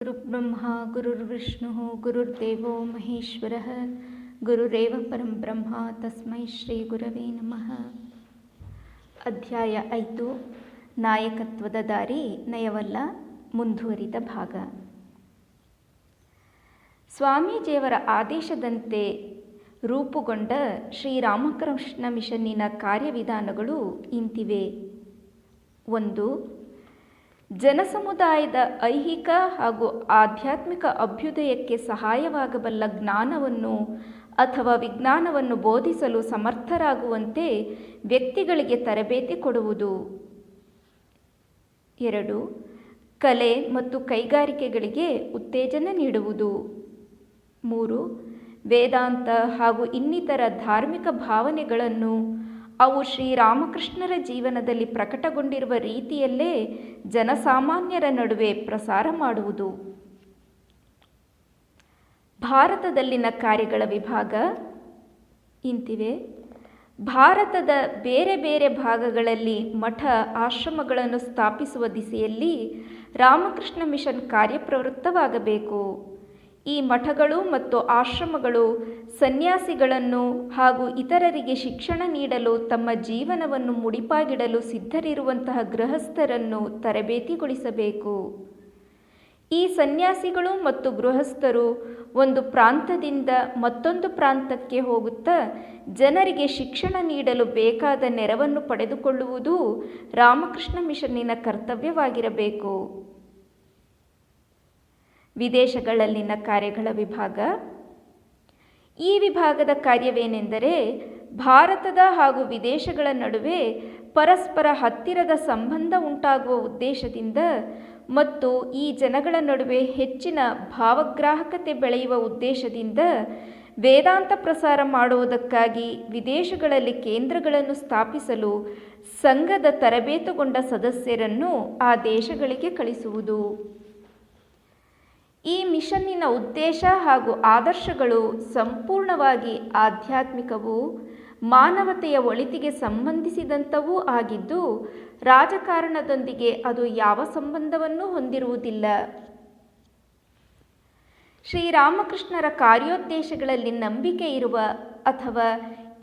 गुरुर्ब्रह्मा गुरुर्विष्णुः गुरुर्देवो महेश्वरः ಗುರುರೇವ ಪರಂ ಬ್ರಹ್ಮ ತಸ್ಮೈ ಶ್ರೀ ಗುರವೇ ನಮಃ ಅಧ್ಯಾಯ ಐದು ನಾಯಕತ್ವದ ದಾರಿ ನಯವಲ್ಲ ಮುಂದುವರಿದ ಭಾಗ ಸ್ವಾಮೀಜಿಯವರ ಆದೇಶದಂತೆ ರೂಪುಗೊಂಡ ಶ್ರೀರಾಮಕೃಷ್ಣ ಮಿಷನ್ನಿನ ಕಾರ್ಯವಿಧಾನಗಳು ಇಂತಿವೆ ಒಂದು ಜನಸಮುದಾಯದ ಐಹಿಕ ಹಾಗೂ ಆಧ್ಯಾತ್ಮಿಕ ಅಭ್ಯುದಯಕ್ಕೆ ಸಹಾಯವಾಗಬಲ್ಲ ಜ್ಞಾನವನ್ನು ಅಥವಾ ವಿಜ್ಞಾನವನ್ನು ಬೋಧಿಸಲು ಸಮರ್ಥರಾಗುವಂತೆ ವ್ಯಕ್ತಿಗಳಿಗೆ ತರಬೇತಿ ಕೊಡುವುದು. ಎರಡು, ಕಲೆ ಮತ್ತು ಕೈಗಾರಿಕೆಗಳಿಗೆ ಉತ್ತೇಜನ ನೀಡುವುದು. ಮೂರು, ವೇದಾಂತ ಹಾಗೂ ಇನ್ನಿತರ ಧಾರ್ಮಿಕ ಭಾವನೆಗಳನ್ನು ಅವು ಶ್ರೀರಾಮಕೃಷ್ಣರ ಜೀವನದಲ್ಲಿ ಪ್ರಕಟಗೊಂಡಿರುವ ರೀತಿಯಲ್ಲೇ ಜನಸಾಮಾನ್ಯರ ನಡುವೆ ಪ್ರಸಾರ ಮಾಡುವುದು. ಭಾರತದಲ್ಲಿನ ಕಾರ್ಯಗಳ ವಿಭಾಗ ಇಂತಿವೆ. ಭಾರತದ ಬೇರೆ ಬೇರೆ ಭಾಗಗಳಲ್ಲಿ ಮಠ ಆಶ್ರಮಗಳನ್ನು ಸ್ಥಾಪಿಸುವ ದಿಸೆಯಲ್ಲಿ ರಾಮಕೃಷ್ಣ ಮಿಷನ್ ಕಾರ್ಯಪ್ರವೃತ್ತವಾಗಬೇಕು. ಈ ಮಠಗಳು ಮತ್ತು ಆಶ್ರಮಗಳು ಸನ್ಯಾಸಿಗಳನ್ನು ಹಾಗೂ ಇತರರಿಗೆ ಶಿಕ್ಷಣ ನೀಡಲು ತಮ್ಮ ಜೀವನವನ್ನು ಮುಡಿಪಾಗಿಡಲು ಸಿದ್ಧರಿರುವಂತಹ ಗೃಹಸ್ಥರನ್ನು ತರಬೇತಿಗೊಳಿಸಬೇಕು. ಈ ಸನ್ಯಾಸಿಗಳು ಮತ್ತು ಗೃಹಸ್ಥರು ಒಂದು ಪ್ರಾಂತದಿಂದ ಮತ್ತೊಂದು ಪ್ರಾಂತಕ್ಕೆ ಹೋಗುತ್ತಾ ಜನರಿಗೆ ಶಿಕ್ಷಣ ನೀಡಲು ಬೇಕಾದ ನೆರವನ್ನು ಪಡೆದುಕೊಳ್ಳುವುದು ರಾಮಕೃಷ್ಣ ಮಿಷನ್ನಿನ ಕರ್ತವ್ಯವಾಗಿರಬೇಕು. ವಿದೇಶಗಳಲ್ಲಿನ ಕಾರ್ಯಗಳ ವಿಭಾಗ. ಈ ವಿಭಾಗದ ಕಾರ್ಯವೇನೆಂದರೆ ಭಾರತದ ಹಾಗೂ ವಿದೇಶಗಳ ನಡುವೆ ಪರಸ್ಪರ ಹತ್ತಿರದ ಸಂಬಂಧ ಉಂಟಾಗುವ ಉದ್ದೇಶದಿಂದ ಮತ್ತು ಈ ಜನಗಳ ನಡುವೆ ಹೆಚ್ಚಿನ ಭಾವಗ್ರಾಹಕತೆ ಬೆಳೆಯುವ ಉದ್ದೇಶದಿಂದ ವೇದಾಂತ ಪ್ರಸಾರ ಮಾಡುವುದಕ್ಕಾಗಿ ವಿದೇಶಗಳಲ್ಲಿ ಕೇಂದ್ರಗಳನ್ನು ಸ್ಥಾಪಿಸಲು ಸಂಘದ ತರಬೇತುಗೊಂಡ ಸದಸ್ಯರನ್ನು ಆ ದೇಶಗಳಿಗೆ ಕಳಿಸುವುದು. ಈ ಮಿಷನ್ನಿನ ಉದ್ದೇಶ ಹಾಗೂ ಆದರ್ಶಗಳು ಸಂಪೂರ್ಣವಾಗಿ ಆಧ್ಯಾತ್ಮಿಕವೂ ಮಾನವತೆಯ ಒಳಿತಿಗೆ ಸಂಬಂಧಿಸಿದಂಥವೂ ಆಗಿದ್ದು, ರಾಜಕಾರಣದೊಂದಿಗೆ ಅದು ಯಾವ ಸಂಬಂಧವನ್ನೂ ಹೊಂದಿರುವುದಿಲ್ಲ. ಶ್ರೀರಾಮಕೃಷ್ಣರ ಕಾರ್ಯೋದ್ದೇಶಗಳಲ್ಲಿ ನಂಬಿಕೆ ಇರುವ ಅಥವಾ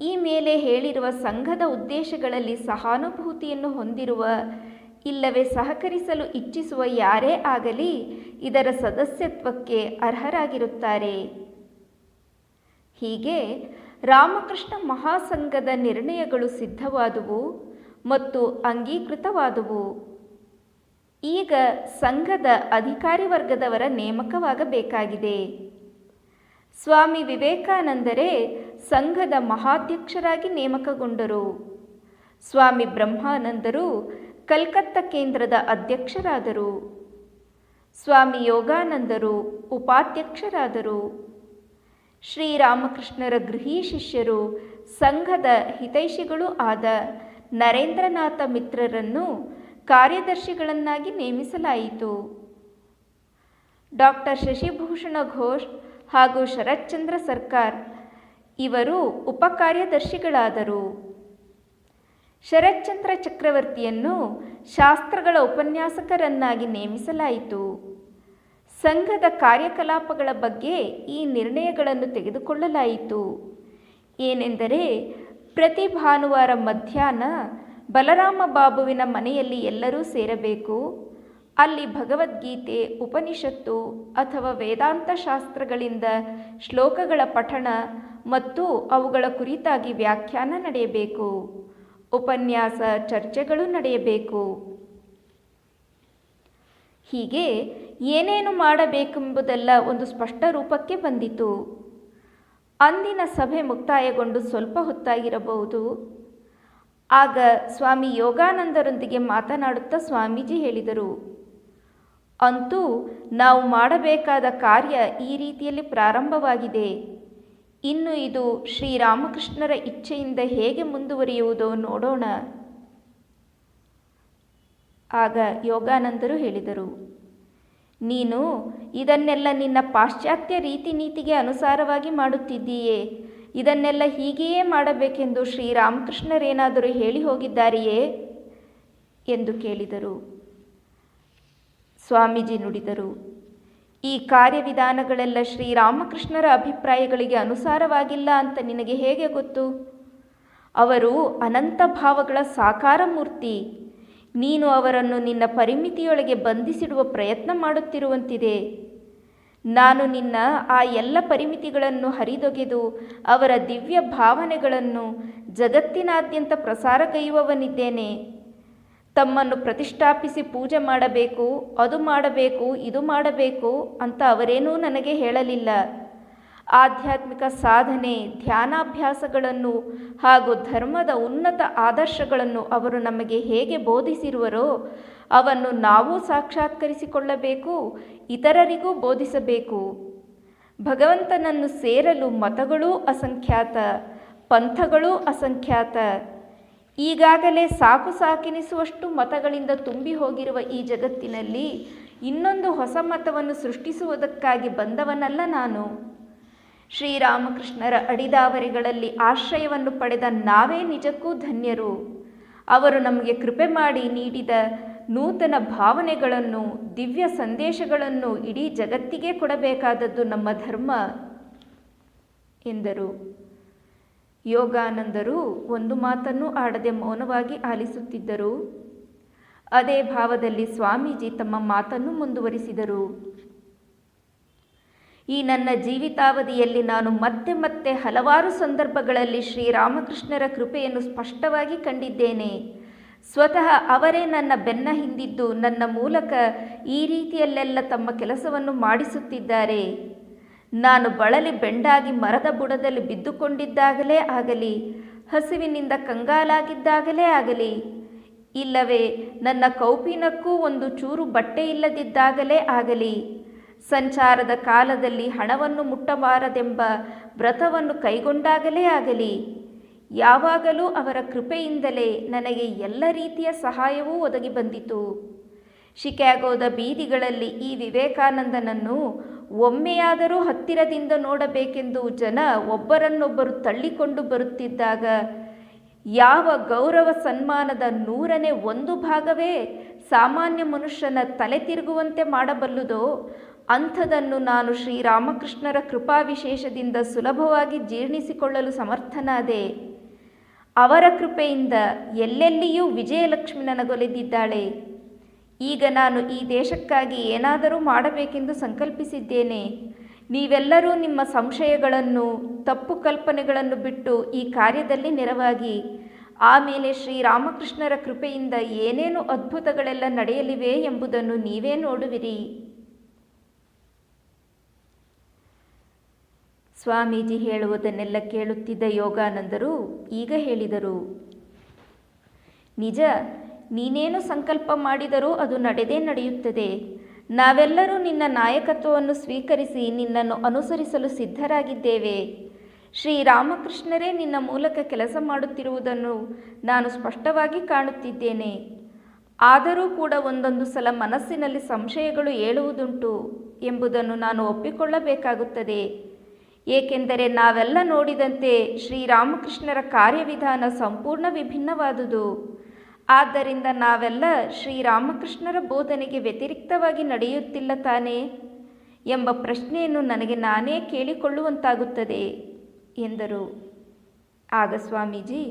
ಈ ಮೇಲೆ ಹೇಳಿರುವ ಸಂಘದ ಉದ್ದೇಶಗಳಲ್ಲಿ ಸಹಾನುಭೂತಿಯನ್ನು ಹೊಂದಿರುವ ಇಲ್ಲವೇ ಸಹಕರಿಸಲು ಇಚ್ಛಿಸುವ ಯಾರೇ ಆಗಲಿ ಇದರ ಸದಸ್ಯತ್ವಕ್ಕೆ ಅರ್ಹರಾಗಿರುತ್ತಾರೆ. ಹೀಗೆ ರಾಮಕೃಷ್ಣ ಮಹಾಸಂಘದ ನಿರ್ಣಯಗಳು ಸಿದ್ಧವಾದುವು ಮತ್ತು ಅಂಗೀಕೃತವಾದುವು. ಈಗ ಸಂಘದ ಅಧಿಕಾರಿ ವರ್ಗದವರ ನೇಮಕವಾಗಬೇಕಾಗಿದೆ. ಸ್ವಾಮಿ ವಿವೇಕಾನಂದರೇ ಸಂಘದ ಮಹಾಧ್ಯಕ್ಷರಾಗಿ ನೇಮಕಗೊಂಡರು. ಸ್ವಾಮಿ ಬ್ರಹ್ಮಾನಂದರು ಕಲ್ಕತ್ತಾ ಕೇಂದ್ರದ ಅಧ್ಯಕ್ಷರಾದರು. ಸ್ವಾಮಿ ಯೋಗಾನಂದರು ಉಪಾಧ್ಯಕ್ಷರಾದರು. ಶ್ರೀರಾಮಕೃಷ್ಣರ ಗೃಹಿ ಶಿಷ್ಯರು, ಸಂಘದ ಹಿತೈಷಿಗಳು ಆದ ನರೇಂದ್ರನಾಥ ಮಿತ್ರರನ್ನು ಕಾರ್ಯದರ್ಶಿಗಳನ್ನಾಗಿ ನೇಮಿಸಲಾಯಿತು. ಡಾಕ್ಟರ್ ಶಶಿಭೂಷಣ ಘೋಷ್ ಹಾಗೂ ಶರತ್ಚಂದ್ರ ಸರ್ಕಾರ್ ಇವರು ಉಪಕಾರ್ಯದರ್ಶಿಗಳಾದರು. ಶರತ್ಚಂದ್ರ ಚಕ್ರವರ್ತಿಯನ್ನು ಶಾಸ್ತ್ರಗಳ ಉಪನ್ಯಾಸಕರನ್ನಾಗಿ ನೇಮಿಸಲಾಯಿತು. ಸಂಘದ ಕಾರ್ಯಕಲಾಪಗಳ ಬಗ್ಗೆ ಈ ನಿರ್ಣಯಗಳನ್ನು ತೆಗೆದುಕೊಳ್ಳಲಾಯಿತು. ಏನೆಂದರೆ, ಪ್ರತಿ ಭಾನುವಾರ ಮಧ್ಯಾಹ್ನ ಬಲರಾಮ ಬಾಬುವಿನ ಮನೆಯಲ್ಲಿ ಎಲ್ಲರೂ ಸೇರಬೇಕು. ಅಲ್ಲಿ ಭಗವದ್ಗೀತೆ, ಉಪನಿಷತ್ತು ಅಥವಾ ವೇದಾಂತ ಶಾಸ್ತ್ರಗಳಿಂದ ಶ್ಲೋಕಗಳ ಪಠಣ ಮತ್ತು ಅವುಗಳ ಕುರಿತಾಗಿ ವ್ಯಾಖ್ಯಾನ ನಡೆಯಬೇಕು. ಉಪನ್ಯಾಸ ಚರ್ಚೆಗಳು ನಡೆಯಬೇಕು. ಹೀಗೆ ಏನೇನು ಮಾಡಬೇಕೆಂಬುದೆಲ್ಲ ಒಂದು ಸ್ಪಷ್ಟ ರೂಪಕ್ಕೆ ಬಂದಿತು. ಅಂದಿನ ಸಭೆ ಮುಕ್ತಾಯಗೊಂಡು ಸ್ವಲ್ಪ ಹೊತ್ತಾಗಿರಬಹುದು. ಆಗ ಸ್ವಾಮಿ ಯೋಗಾನಂದರೊಂದಿಗೆ ಮಾತನಾಡುತ್ತಾ ಸ್ವಾಮೀಜಿ ಹೇಳಿದರು, ಅಂತೂ ನಾವು ಮಾಡಬೇಕಾದ ಕಾರ್ಯ ಈ ರೀತಿಯಲ್ಲಿ ಪ್ರಾರಂಭವಾಗಿದೆ. ಇನ್ನು ಇದು ಶ್ರೀರಾಮಕೃಷ್ಣರ ಇಚ್ಛೆಯಿಂದ ಹೇಗೆ ಮುಂದುವರಿಯುವುದೋ ನೋಡೋಣ. ಆಗ ಯೋಗಾನಂದರು ಹೇಳಿದರು, ನೀನು ಇದನ್ನೆಲ್ಲ ನಿನ್ನ ಪಾಶ್ಚಾತ್ಯ ರೀತಿ ನೀತಿಗೆ ಅನುಸಾರವಾಗಿ ಮಾಡುತ್ತಿದ್ದೀಯೇ, ಇದನ್ನೆಲ್ಲ ಹೀಗೆಯೇ ಮಾಡಬೇಕೆಂದು ಶ್ರೀರಾಮಕೃಷ್ಣರೇನಾದರೂ ಹೇಳಿ ಹೋಗಿದ್ದಾರೆಯೇ? ಎಂದು ಕೇಳಿದರು. ಸ್ವಾಮೀಜಿ ನುಡಿದರು ಈ ಕಾರ್ಯವಿಧಾನಗಳೆಲ್ಲ ಶ್ರೀರಾಮಕೃಷ್ಣರ ಅಭಿಪ್ರಾಯಗಳಿಗೆ ಅನುಸಾರವಾಗಿಲ್ಲ ಅಂತ ನಿನಗೆ ಹೇಗೆ ಗೊತ್ತು? ಅವರು ಅನಂತ ಭಾವಗಳ ಸಾಕಾರ ಮೂರ್ತಿ. ನೀನು ಅವರನ್ನು ನಿನ್ನ ಪರಿಮಿತಿಯೊಳಗೆ ಬಂಧಿಸಿಡುವ ಪ್ರಯತ್ನ ಮಾಡುತ್ತಿರುವಂತಿದೆ. ನಾನು ನಿನ್ನ ಆ ಎಲ್ಲ ಪರಿಮಿತಿಗಳನ್ನು ಹರಿದೊಗೆದು ಅವರ ದಿವ್ಯ ಭಾವನೆಗಳನ್ನು ಜಗತ್ತಿನಾದ್ಯಂತ ಪ್ರಸಾರಗೈಯುವವನಿದ್ದೇನೆ ತಮ್ಮನ್ನು ಪ್ರತಿಷ್ಠಾಪಿಸಿ ಪೂಜೆ ಮಾಡಬೇಕು, ಅದು ಮಾಡಬೇಕು, ಇದು ಮಾಡಬೇಕು ಅಂತ ಅವರೇನೂ ನನಗೆ ಹೇಳಲಿಲ್ಲ. ಆಧ್ಯಾತ್ಮಿಕ ಸಾಧನೆ, ಧ್ಯಾನಾಭ್ಯಾಸಗಳನ್ನು ಹಾಗೂ ಧರ್ಮದ ಉನ್ನತ ಆದರ್ಶಗಳನ್ನು ಅವರು ನಮಗೆ ಹೇಗೆ ಬೋಧಿಸಿರುವರೋ, ಅವನ್ನು ನಾವು ಸಾಕ್ಷಾತ್ಕರಿಸಿಕೊಳ್ಳಬೇಕು, ಇತರರಿಗೂ ಬೋಧಿಸಬೇಕು. ಭಗವಂತನನ್ನು ಸೇರಲು ಮತಗಳೂ ಅಸಂಖ್ಯಾತ, ಪಂಥಗಳೂ ಅಸಂಖ್ಯಾತ. ಈಗಾಗಲೇ ಸಾಕು ಸಾಕೆನಿಸುವಷ್ಟು ಮತಗಳಿಂದ ತುಂಬಿ ಹೋಗಿರುವ ಈ ಜಗತ್ತಿನಲ್ಲಿ ಇನ್ನೊಂದು ಹೊಸ ಮತವನ್ನು ಸೃಷ್ಟಿಸುವುದಕ್ಕಾಗಿ ಬಂದವನಲ್ಲ ನಾನು. ಶ್ರೀರಾಮಕೃಷ್ಣರ ಅಡಿದಾವರಿಗಳಲ್ಲಿ ಆಶ್ರಯವನ್ನು ಪಡೆದ ನಾವೇ ನಿಜಕ್ಕೂ ಧನ್ಯರು. ಅವರು ನಮಗೆ ಕೃಪೆ ಮಾಡಿ ನೀಡಿದ ನೂತನ ಭಾವನೆಗಳನ್ನು, ದಿವ್ಯ ಸಂದೇಶಗಳನ್ನು ಇಡೀ ಜಗತ್ತಿಗೆ ಕೊಡಬೇಕಾದದ್ದು ನಮ್ಮ ಧರ್ಮ, ಎಂದರು. ಯೋಗಾನಂದರು ಒಂದು ಮಾತನ್ನು ಆಡದೆ ಮೌನವಾಗಿ ಆಲಿಸುತ್ತಿದ್ದರು. ಅದೇ ಭಾವದಲ್ಲಿ ಸ್ವಾಮೀಜಿ ತಮ್ಮ ಮಾತನ್ನು ಮುಂದುವರಿಸಿದರು. ಈ ನನ್ನ ಜೀವಿತಾವಧಿಯಲ್ಲಿ ನಾನು ಮತ್ತೆ ಮತ್ತೆ ಹಲವಾರು ಸಂದರ್ಭಗಳಲ್ಲಿ ಶ್ರೀರಾಮಕೃಷ್ಣರ ಕೃಪೆಯನ್ನು ಸ್ಪಷ್ಟವಾಗಿ ಕಂಡಿದ್ದೇನೆ. ಸ್ವತಃ ಅವರೇ ನನ್ನ ಬೆನ್ನ ಹಿಂದಿದ್ದು ನನ್ನ ಮೂಲಕ ಈ ರೀತಿಯಲ್ಲೆಲ್ಲ ತಮ್ಮ ಕೆಲಸವನ್ನು ಮಾಡಿಸುತ್ತಿದ್ದಾರೆ. ನಾನು ಬಳಲಿ ಬೆಂಡಾಗಿ ಮರದ ಬುಡದಲ್ಲಿ ಬಿದ್ದುಕೊಂಡಿದ್ದಾಗಲೇ ಆಗಲಿ, ಹಸಿವಿನಿಂದ ಕಂಗಾಲಾಗಿದ್ದಾಗಲೇ ಆಗಲಿ, ಇಲ್ಲವೇ ನನ್ನ ಕೌಪಿನಕ್ಕೂ ಒಂದು ಚೂರು ಬಟ್ಟೆ ಇಲ್ಲದಿದ್ದಾಗಲೇ ಆಗಲಿ, ಸಂಚಾರದ ಕಾಲದಲ್ಲಿ ಹಣವನ್ನು ಮುಟ್ಟಬಾರದೆಂಬ ವ್ರತವನ್ನು ಕೈಗೊಂಡಾಗಲೇ ಆಗಲಿ, ಯಾವಾಗಲೂ ಅವರ ಕೃಪೆಯಿಂದಲೇ ನನಗೆ ಎಲ್ಲ ರೀತಿಯ ಸಹಾಯವೂ ಒದಗಿ ಬಂದಿತು. ಶಿಕಾಗೋದ ಬೀದಿಗಳಲ್ಲಿ ಈ ವಿವೇಕಾನಂದನನ್ನು ಒಮ್ಮೆಯಾದರೂ ಹತ್ತಿರದಿಂದ ನೋಡಬೇಕೆಂದು ಜನ ಒಬ್ಬರನ್ನೊಬ್ಬರು ತಳ್ಳಿಕೊಂಡು ಬರುತ್ತಿದ್ದಾಗ, ಯಾವ ಗೌರವ ಸನ್ಮಾನದ ನೂರನೇ ಒಂದು ಭಾಗವೇ ಸಾಮಾನ್ಯ ಮನುಷ್ಯನ ತಲೆ ತಿರುಗುವಂತೆ ಮಾಡಬಲ್ಲುದೋ, ಅಂಥದನ್ನು ನಾನು ಶ್ರೀರಾಮಕೃಷ್ಣರ ಕೃಪಾವಿಶೇಷದಿಂದ ಸುಲಭವಾಗಿ ಜೀರ್ಣಿಸಿಕೊಳ್ಳಲು ಸಮರ್ಥನಾದೆ. ಅವರ ಕೃಪೆಯಿಂದ ಎಲ್ಲೆಲ್ಲಿಯೂ ವಿಜಯಲಕ್ಷ್ಮಿ ನನಗೊಲಿದಿದ್ದಾಳೆ. ಈಗ ನಾನು ಈ ದೇಶಕ್ಕಾಗಿ ಏನಾದರೂ ಮಾಡಬೇಕೆಂದು ಸಂಕಲ್ಪಿಸಿದ್ದೇನೆ. ನೀವೆಲ್ಲರೂ ನಿಮ್ಮ ಸಂಶಯಗಳನ್ನು, ತಪ್ಪು ಕಲ್ಪನೆಗಳನ್ನು ಬಿಟ್ಟು ಈ ಕಾರ್ಯದಲ್ಲಿ ನೆರವಾಗಿ. ಆಮೇಲೆ ಶ್ರೀರಾಮಕೃಷ್ಣರ ಕೃಪೆಯಿಂದ ಏನೇನು ಅದ್ಭುತಗಳೆಲ್ಲ ನಡೆಯಲಿವೆ ಎಂಬುದನ್ನು ನೀವೇ ನೋಡುವಿರಿ. ಸ್ವಾಮೀಜಿ ಹೇಳುವುದನ್ನೆಲ್ಲ ಕೇಳುತ್ತಿದ್ದ ಯೋಗಾನಂದರು ಈಗ ಹೇಳಿದರು. ನಿಜ ನೀನೇನು ಸಂಕಲ್ಪ ಮಾಡಿದರೂ ಅದು ನಡೆದೇ ನಡೆಯುತ್ತದೆ. ನಾವೆಲ್ಲರೂ ನಿನ್ನ ನಾಯಕತ್ವವನ್ನು ಸ್ವೀಕರಿಸಿ ನಿನ್ನನ್ನು ಅನುಸರಿಸಲು ಸಿದ್ಧರಾಗಿದ್ದೇವೆ. ಶ್ರೀರಾಮಕೃಷ್ಣರೇ ನಿನ್ನ ಮೂಲಕ ಕೆಲಸ ಮಾಡುತ್ತಿರುವುದನ್ನು ನಾನು ಸ್ಪಷ್ಟವಾಗಿ ಕಾಣುತ್ತಿದ್ದೇನೆ. ಆದರೂ ಕೂಡ ಒಂದೊಂದು ಸಲ ಮನಸ್ಸಿನಲ್ಲಿ ಸಂಶಯಗಳು ಏಳುವುದುಂಟು ಎಂಬುದನ್ನು ನಾನು ಒಪ್ಪಿಕೊಳ್ಳಬೇಕಾಗುತ್ತದೆ. ಏಕೆಂದರೆ ನಾವೆಲ್ಲ ನೋಡಿದಂತೆ ಶ್ರೀರಾಮಕೃಷ್ಣರ ಕಾರ್ಯವಿಧಾನ ಸಂಪೂರ್ಣ ವಿಭಿನ್ನವಾದುದು. ಆದ್ದರಿಂದ ನಾವೆಲ್ಲ ಶ್ರೀರಾಮಕೃಷ್ಣರ ಬೋಧನೆಗೆ ವ್ಯತಿರಿಕ್ತವಾಗಿ ನಡೆಯುತ್ತಿಲ್ಲ ತಾನೇ ಎಂಬ ಪ್ರಶ್ನೆಯನ್ನು ನನಗೆ ನಾನೇ ಕೇಳಿಕೊಳ್ಳುವಂತಾಗುತ್ತದೆ ಎಂದರು. ಆಗ ಸ್ವಾಮೀಜಿ,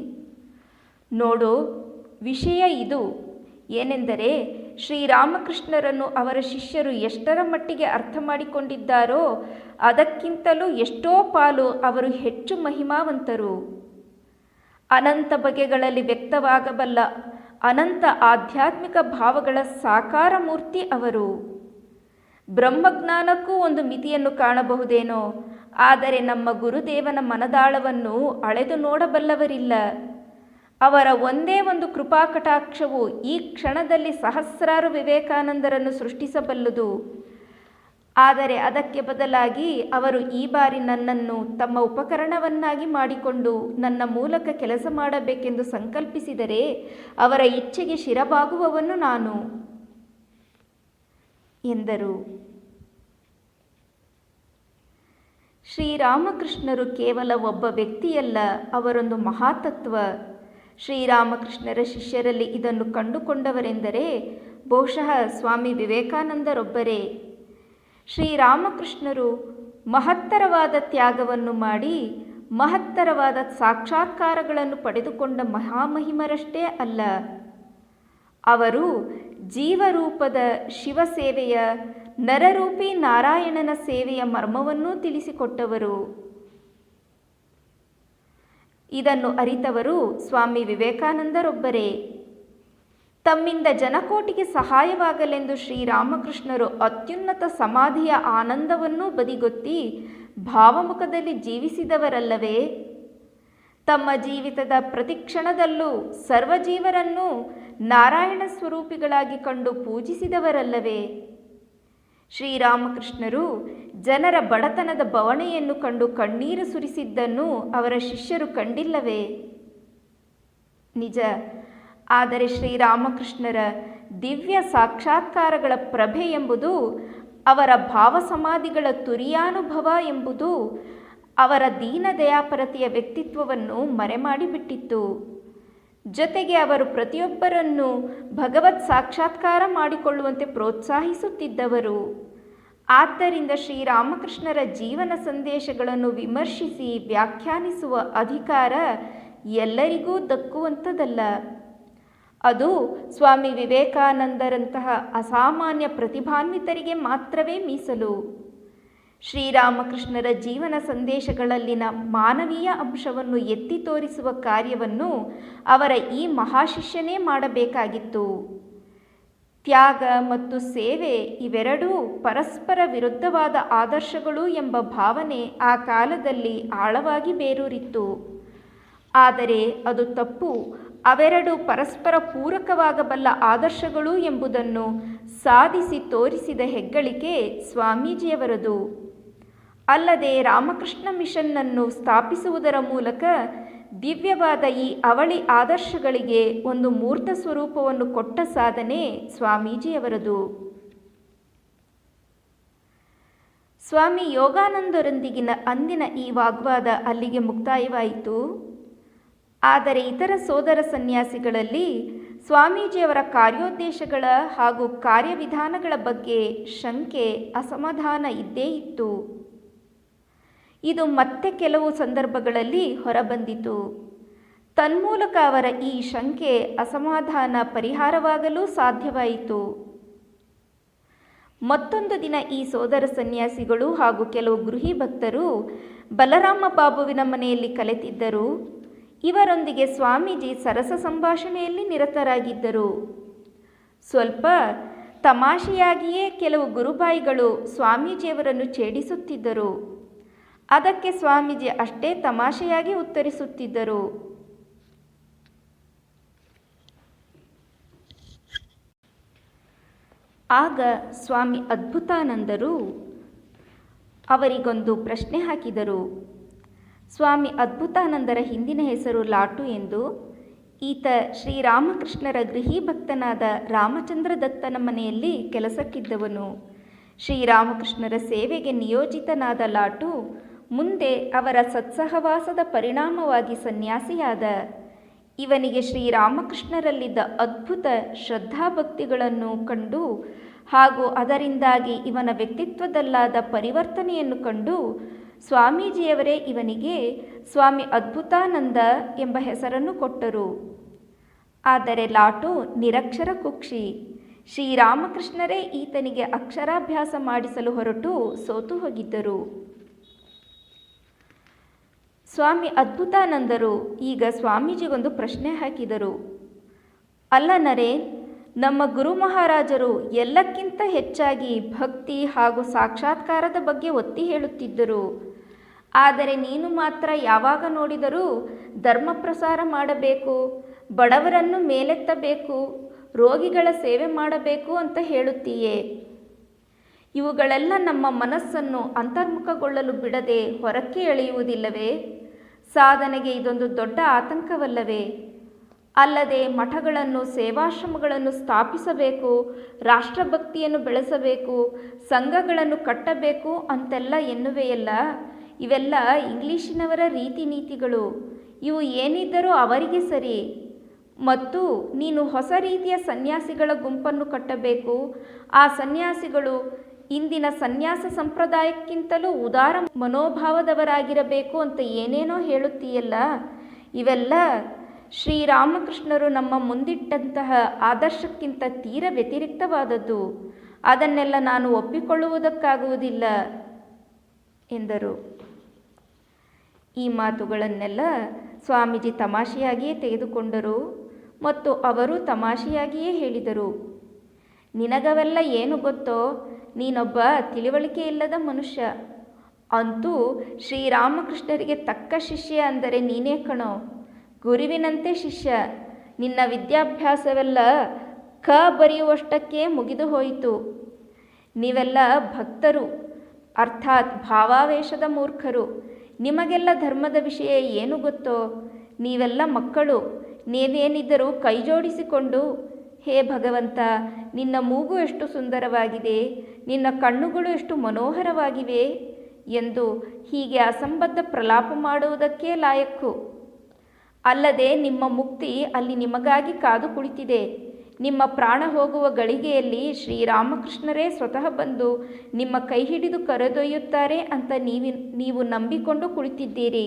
ನೋಡು, ವಿಷಯ ಇದು ಏನೆಂದರೆ ಶ್ರೀರಾಮಕೃಷ್ಣರನ್ನು ಅವರ ಶಿಷ್ಯರು ಎಷ್ಟರ ಮಟ್ಟಿಗೆ ಅರ್ಥ ಮಾಡಿಕೊಂಡಿದ್ದಾರೋ ಅದಕ್ಕಿಂತಲೂ ಎಷ್ಟೋ ಪಾಲು ಅವರು ಹೆಚ್ಚು ಮಹಿಮಾವಂತರು. ಅನಂತ ಬಗೆಗಳಲ್ಲಿ ವ್ಯಕ್ತವಾಗಬಲ್ಲ ಅನಂತ ಆಧ್ಯಾತ್ಮಿಕ ಭಾವಗಳ ಸಾಕಾರ ಮೂರ್ತಿ ಅವರು. ಬ್ರಹ್ಮಜ್ಞಾನಕ್ಕೂ ಒಂದು ಮಿತಿಯನ್ನು ಕಾಣಬಹುದೇನೋ, ಆದರೆ ನಮ್ಮ ಗುರುದೇವನ ಮನದಾಳವನ್ನು ಅಳೆದು ನೋಡಬಲ್ಲವರಿಲ್ಲ. ಅವರ ಒಂದೇ ಒಂದು ಕೃಪಾಕಟಾಕ್ಷವು ಈ ಕ್ಷಣದಲ್ಲಿ ಸಹಸ್ರಾರು ವಿವೇಕಾನಂದರನ್ನು ಸೃಷ್ಟಿಸಬಲ್ಲದು. ಆದರೆ ಅದಕ್ಕೆ ಬದಲಾಗಿ ಅವರು ಈ ಬಾರಿ ನನ್ನನ್ನು ತಮ್ಮ ಉಪಕರಣವನ್ನಾಗಿ ಮಾಡಿಕೊಂಡು ನನ್ನ ಮೂಲಕ ಕೆಲಸ ಮಾಡಬೇಕೆಂದು ಸಂಕಲ್ಪಿಸಿದರೆ ಅವರ ಇಚ್ಛೆಗೆ ಶಿರಬಾಗುವವನು ನಾನು. ಎಂದರು. ಶ್ರೀರಾಮಕೃಷ್ಣರು ಕೇವಲ ಒಬ್ಬ ವ್ಯಕ್ತಿಯಲ್ಲ, ಅವರೊಂದು ಮಹಾತತ್ವ. ಶ್ರೀರಾಮಕೃಷ್ಣರ ಶಿಷ್ಯರಲ್ಲಿ ಇದನ್ನು ಕಂಡುಕೊಂಡವರೆಂದರೆ ಬಹುಶಃ ಸ್ವಾಮಿ ವಿವೇಕಾನಂದರೊಬ್ಬರೇ. ಶ್ರೀರಾಮಕೃಷ್ಣರು ಮಹತ್ತರವಾದ ತ್ಯಾಗವನ್ನು ಮಾಡಿ, ಮಹತ್ತರವಾದ ಸಾಕ್ಷಾತ್ಕಾರಗಳನ್ನು ಪಡೆದುಕೊಂಡ ಮಹಾಮಹಿಮರಷ್ಟೇ ಅಲ್ಲ. ಅವರು ಜೀವರೂಪದ ಶಿವಸೇವೆಯ ನರರೂಪಿ ನಾರಾಯಣನ ಸೇವೆಯ ಮರ್ಮವನ್ನೂ ತಿಳಿಸಿಕೊಟ್ಟವರು. ಇದನ್ನು ಅರಿತವರು ಸ್ವಾಮಿ ವಿವೇಕಾನಂದರೊಬ್ಬರೇ. ತಮ್ಮಿಂದ ಜನಕೋಟಿಗೆ ಸಹಾಯವಾಗಲೆಂದು ಶ್ರೀರಾಮಕೃಷ್ಣರು ಅತ್ಯುನ್ನತ ಸಮಾಧಿಯ ಆನಂದವನ್ನೂ ಬದಿಗೊತ್ತಿ ಭಾವಮುಖದಲ್ಲಿ ಜೀವಿಸಿದವರಲ್ಲವೇ? ತಮ್ಮ ಜೀವಿತದ ಪ್ರತಿಕ್ಷಣದಲ್ಲೂ ಸರ್ವಜೀವರನ್ನು ನಾರಾಯಣ ಸ್ವರೂಪಿಗಳಾಗಿ ಕಂಡು ಪೂಜಿಸಿದವರಲ್ಲವೇ? ಶ್ರೀರಾಮಕೃಷ್ಣರು ಜನರ ಬಡತನದ ಬವಣೆಯನ್ನು ಕಂಡು ಕಣ್ಣೀರು ಸುರಿಸಿದ್ದನ್ನು ಅವರ ಶಿಷ್ಯರು ಕಂಡಿಲ್ಲವೇ? ನಿಜ ಆದರೆ ಶ್ರೀರಾಮಕೃಷ್ಣರ ದಿವ್ಯ ಸಾಕ್ಷಾತ್ಕಾರಗಳ ಪ್ರಭೆ ಎಂಬುದು, ಅವರ ಭಾವಸಮಾಧಿಗಳ ತುರಿಯಾನುಭವ ಎಂಬುದು, ಅವರ ದೀನದಯಾಪರತೆಯ ವ್ಯಕ್ತಿತ್ವವನ್ನು ಮರೆಮಾಡಿಬಿಟ್ಟಿತ್ತು. ಜೊತೆಗೆ ಅವರು ಪ್ರತಿಯೊಬ್ಬರನ್ನು ಭಗವತ್ ಸಾಕ್ಷಾತ್ಕಾರ ಮಾಡಿಕೊಳ್ಳುವಂತೆ ಪ್ರೋತ್ಸಾಹಿಸುತ್ತಿದ್ದವರು. ಆದ್ದರಿಂದ ಶ್ರೀರಾಮಕೃಷ್ಣರ ಜೀವನ ಸಂದೇಶಗಳನ್ನು ವಿಮರ್ಶಿಸಿ ವ್ಯಾಖ್ಯಾನಿಸುವ ಅಧಿಕಾರ ಎಲ್ಲರಿಗೂ ದಕ್ಕುವಂಥದ್ದಲ್ಲ. ಅದು ಸ್ವಾಮಿ ವಿವೇಕಾನಂದರಂತಹ ಅಸಾಮಾನ್ಯ ಪ್ರತಿಭಾನ್ವಿತರಿಗೆ ಮಾತ್ರವೇ ಮೀಸಲು. ಶ್ರೀರಾಮಕೃಷ್ಣರ ಜೀವನ ಸಂದೇಶಗಳಲ್ಲಿನ ಮಾನವೀಯ ಅಂಶವನ್ನು ಎತ್ತಿ ತೋರಿಸುವ ಕಾರ್ಯವನ್ನು ಅವರ ಈ ಮಹಾಶಿಷ್ಯನೇ ಮಾಡಬೇಕಾಗಿತ್ತು. ತ್ಯಾಗ ಮತ್ತು ಸೇವೆ ಇವೆರಡೂ ಪರಸ್ಪರ ವಿರುದ್ಧವಾದ ಆದರ್ಶಗಳು ಎಂಬ ಭಾವನೆ ಆ ಕಾಲದಲ್ಲಿ ಆಳವಾಗಿ ಬೇರೂರಿತ್ತು. ಆದರೆ ಅದು ತಪ್ಪು. ಅವೆರಡು ಪರಸ್ಪರ ಪೂರಕವಾಗಬಲ್ಲ ಆದರ್ಶಗಳು ಎಂಬುದನ್ನು ಸಾಧಿಸಿ ತೋರಿಸಿದ ಹೆಗ್ಗಳಿಕೆ ಸ್ವಾಮೀಜಿಯವರದು. ಅಲ್ಲದೆ ರಾಮಕೃಷ್ಣ ಮಿಷನ್ನನ್ನು ಸ್ಥಾಪಿಸುವುದರ ಮೂಲಕ ದಿವ್ಯವಾದ ಈ ಅವಳಿ ಆದರ್ಶಗಳಿಗೆ ಒಂದು ಮೂರ್ತ ಸ್ವರೂಪವನ್ನು ಕೊಟ್ಟ ಸಾಧನೆ ಸ್ವಾಮೀಜಿಯವರದು. ಸ್ವಾಮಿ ಯೋಗಾನಂದರೊಂದಿಗಿನ ಅಂದಿನ ಈ ವಾಗ್ವಾದ ಅಲ್ಲಿಗೆ ಮುಕ್ತಾಯವಾಯಿತು. ಆದರೆ ಇತರ ಸೋದರ ಸನ್ಯಾಸಿಗಳಲ್ಲಿ ಸ್ವಾಮೀಜಿಯವರ ಕಾರ್ಯೋದ್ದೇಶಗಳ ಹಾಗೂ ಕಾರ್ಯವಿಧಾನಗಳ ಬಗ್ಗೆ ಶಂಕೆ, ಅಸಮಾಧಾನ ಇದ್ದೇ ಇತ್ತು. ಇದು ಮತ್ತೆ ಕೆಲವು ಸಂದರ್ಭಗಳಲ್ಲಿ ಹೊರಬಂದಿತು. ತನ್ಮೂಲಕ ಅವರ ಈ ಶಂಕೆ, ಅಸಮಾಧಾನ ಪರಿಹಾರವಾಗಲು ಸಾಧ್ಯವಾಯಿತು. ಮತ್ತೊಂದು ದಿನ ಈ ಸೋದರ ಸನ್ಯಾಸಿಗಳು ಹಾಗೂ ಕೆಲವು ಗೃಹಿ ಭಕ್ತರು ಬಲರಾಮ ಬಾಬುವಿನ ಮನೆಯಲ್ಲಿ ಕಲೆತಿದ್ದರು. ಇವರೊಂದಿಗೆ ಸ್ವಾಮೀಜಿ ಸರಸ ಸಂಭಾಷಣೆಯಲ್ಲಿ ನಿರತರಾಗಿದ್ದರು. ಸ್ವಲ್ಪ ತಮಾಷೆಯಾಗಿಯೇ ಕೆಲವು ಗುರುಬಾಯಿಗಳು ಸ್ವಾಮೀಜಿಯವರನ್ನು ಛೇಡಿಸುತ್ತಿದ್ದರು. ಅದಕ್ಕೆ ಸ್ವಾಮೀಜಿ ಅಷ್ಟೇ ತಮಾಷೆಯಾಗಿ ಉತ್ತರಿಸುತ್ತಿದ್ದರು. ಆಗ ಸ್ವಾಮಿ ಅದ್ಭುತಾನಂದರು. ಅವರಿಗೊಂದು ಪ್ರಶ್ನೆ ಹಾಕಿದರು. ಸ್ವಾಮಿ ಅದ್ಭುತಾನಂದರ ಹಿಂದಿನ ಹೆಸರು ಲಾಟು ಎಂದು ಈತ ಶ್ರೀರಾಮಕೃಷ್ಣರ ಗೃಹಿ ಭಕ್ತನಾದ ರಾಮಚಂದ್ರ ದತ್ತನ ಮನೆಯಲ್ಲಿ ಕೆಲಸಕ್ಕಿದ್ದವನು. ಶ್ರೀರಾಮಕೃಷ್ಣರ ಸೇವೆಗೆ ನಿಯೋಜಿತನಾದ ಲಾಟು ಮುಂದೆ ಅವರ ಸತ್ಸಹವಾಸದ ಪರಿಣಾಮವಾಗಿ ಸನ್ಯಾಸಿಯಾದ. ಇವನಿಗೆ ಶ್ರೀರಾಮಕೃಷ್ಣರಲ್ಲಿದ್ದ ಅದ್ಭುತ ಶ್ರದ್ಧಾಭಕ್ತಿಗಳನ್ನು ಕಂಡು ಹಾಗೂ ಅದರಿಂದಾಗಿ ಇವನ ವ್ಯಕ್ತಿತ್ವದಲ್ಲಾದ ಪರಿವರ್ತನೆಯನ್ನು ಕಂಡು ಸ್ವಾಮೀಜಿಯವರೇ ಇವನಿಗೆ ಸ್ವಾಮಿ ಅದ್ಭುತಾನಂದ ಎಂಬ ಹೆಸರನ್ನು ಕೊಟ್ಟರು. ಆದರೆ ಲಾಟು ನಿರಕ್ಷರ ಕುಕ್ಷಿ. ಶ್ರೀರಾಮಕೃಷ್ಣರೇ ಈತನಿಗೆ ಅಕ್ಷರಾಭ್ಯಾಸ ಮಾಡಿಸಲು ಹೊರಟು ಸೋತು ಹೋಗಿದ್ದರು. ಸ್ವಾಮಿ ಅದ್ಭುತಾನಂದರು. ಈಗ ಸ್ವಾಮೀಜಿಗೊಂದು ಪ್ರಶ್ನೆ ಹಾಕಿದರು. ಅಲ್ಲ ನರೇನ್ ನಮ್ಮ ಗುರು ಮಹಾರಾಜರು ಎಲ್ಲಕ್ಕಿಂತ ಹೆಚ್ಚಾಗಿ ಭಕ್ತಿ ಹಾಗೂ ಸಾಕ್ಷಾತ್ಕಾರದ ಬಗ್ಗೆ ಒತ್ತಿ ಹೇಳುತ್ತಿದ್ದರು. ಆದರೆ ನೀನು ಮಾತ್ರ ಯಾವಾಗ ನೋಡಿದರೂ ಧರ್ಮ ಪ್ರಸಾರ ಮಾಡಬೇಕು, ಬಡವರನ್ನು ಮೇಲೆತ್ತಬೇಕು, ರೋಗಿಗಳ ಸೇವೆ ಮಾಡಬೇಕು ಅಂತ ಹೇಳುತ್ತೀಯೇ. ಇವುಗಳೆಲ್ಲ ನಮ್ಮ ಮನಸ್ಸನ್ನು ಅಂತರ್ಮುಖಗೊಳ್ಳಲು ಬಿಡದೆ ಹೊರಕ್ಕೆ ಎಳೆಯುವುದಿಲ್ಲವೇ? ಸಾಧನೆಗೆ ಇದೊಂದು ದೊಡ್ಡ ಆತಂಕವಲ್ಲವೇ? ಅಲ್ಲದೆ ಮಠಗಳನ್ನು, ಸೇವಾಶ್ರಮಗಳನ್ನು ಸ್ಥಾಪಿಸಬೇಕು, ರಾಷ್ಟ್ರಭಕ್ತಿಯನ್ನು ಬೆಳೆಸಬೇಕು, ಸಂಘಗಳನ್ನು ಕಟ್ಟಬೇಕು ಅಂತೆಲ್ಲ ಎನ್ನುವೆಯಲ್ಲ? ಇವೆಲ್ಲ ಇಂಗ್ಲೀಷಿನವರ ರೀತಿ ನೀತಿಗಳು ಇವು ಏನಿದ್ದರೂ ಅವರಿಗೆ ಸರಿ. ಮತ್ತು ನೀನು ಹೊಸ ರೀತಿಯ ಸನ್ಯಾಸಿಗಳ ಗುಂಪನ್ನು ಕಟ್ಟಬೇಕು. ಆ ಸನ್ಯಾಸಿಗಳು ಇಂದಿನ ಸನ್ಯಾಸ ಸಂಪ್ರದಾಯಕ್ಕಿಂತಲೂ ಉದಾರ ಮನೋಭಾವದವರಾಗಿರಬೇಕು ಅಂತ ಏನೇನೋ ಹೇಳುತ್ತೀಯಲ್ಲ? ಇವೆಲ್ಲ ಶ್ರೀರಾಮಕೃಷ್ಣರು ನಮ್ಮ ಮುಂದಿಟ್ಟಂತಹ ಆದರ್ಶಕ್ಕಿಂತ ತೀರ ವ್ಯತಿರಿಕ್ತವಾದದ್ದು. ಅದನ್ನೆಲ್ಲ ನಾನು ಒಪ್ಪಿಕೊಳ್ಳುವುದಕ್ಕಾಗುವುದಿಲ್ಲ, ಎಂದರು. ಈ ಮಾತುಗಳನ್ನೆಲ್ಲ ಸ್ವಾಮೀಜಿ ತಮಾಷೆಯಾಗಿಯೇ ತೆಗೆದುಕೊಂಡರು ಮತ್ತು ಅವರು ತಮಾಷೆಯಾಗಿಯೇ ಹೇಳಿದರು. ನಿನಗವೆಲ್ಲ ಏನು ಗೊತ್ತೋ, ನೀನೊಬ್ಬ ತಿಳಿವಳಿಕೆ ಇಲ್ಲದ ಮನುಷ್ಯ. ಅಂತೂ ಶ್ರೀರಾಮಕೃಷ್ಣರಿಗೆ ತಕ್ಕ ಶಿಷ್ಯ ಅಂದರೆ ನೀನೇ ಕಣೋ. ಗುರುವಿನಂತೆ ಶಿಷ್ಯ, ನಿನ್ನ ವಿದ್ಯಾಭ್ಯಾಸವೆಲ್ಲ ಕ ಬರೆಯುವಷ್ಟಕ್ಕೆ ಮುಗಿದು ಹೋಯಿತು. ನೀವೆಲ್ಲ ಭಕ್ತರು, ಅರ್ಥಾತ್ ಭಾವಾವೇಶದ ಮೂರ್ಖರು. ನಿಮಗೆಲ್ಲ ಧರ್ಮದ ವಿಷಯ ಏನು ಗೊತ್ತೋ? ನೀವೆಲ್ಲ ಮಕ್ಕಳು, ನೀವೇನಿದ್ದರೂ ಕೈಜೋಡಿಸಿಕೊಂಡು, ಹೇ ಭಗವಂತ, ನಿನ್ನ ಮೂಗು ಎಷ್ಟು ಸುಂದರವಾಗಿದೆ, ನಿನ್ನ ಕಣ್ಣುಗಳು ಎಷ್ಟು ಮನೋಹರವಾಗಿವೆ ಎಂದು ಹೀಗೆ ಅಸಂಬದ್ಧ ಪ್ರಲಾಪ ಮಾಡುವುದಕ್ಕೆ ಲಾಯಕ್ಕು. ಅಲ್ಲದೆ ನಿಮ್ಮ ಮುಕ್ತಿ ಅಲ್ಲಿ ನಿಮಗಾಗಿ ಕಾದು ಕುಳಿತಿದೆ. ನಿಮ್ಮ ಪ್ರಾಣ ಹೋಗುವ ಗಳಿಗೆಯಲ್ಲಿ ಶ್ರೀರಾಮಕೃಷ್ಣರೇ ಸ್ವತಃ ಬಂದು ನಿಮ್ಮ ಕೈ ಹಿಡಿದು ಕರೆದೊಯ್ಯುತ್ತಾರೆ ಅಂತ ನೀವಿ, ನೀವು ನಂಬಿಕೊಂಡು ಕುಳಿತಿದ್ದೀರಿ.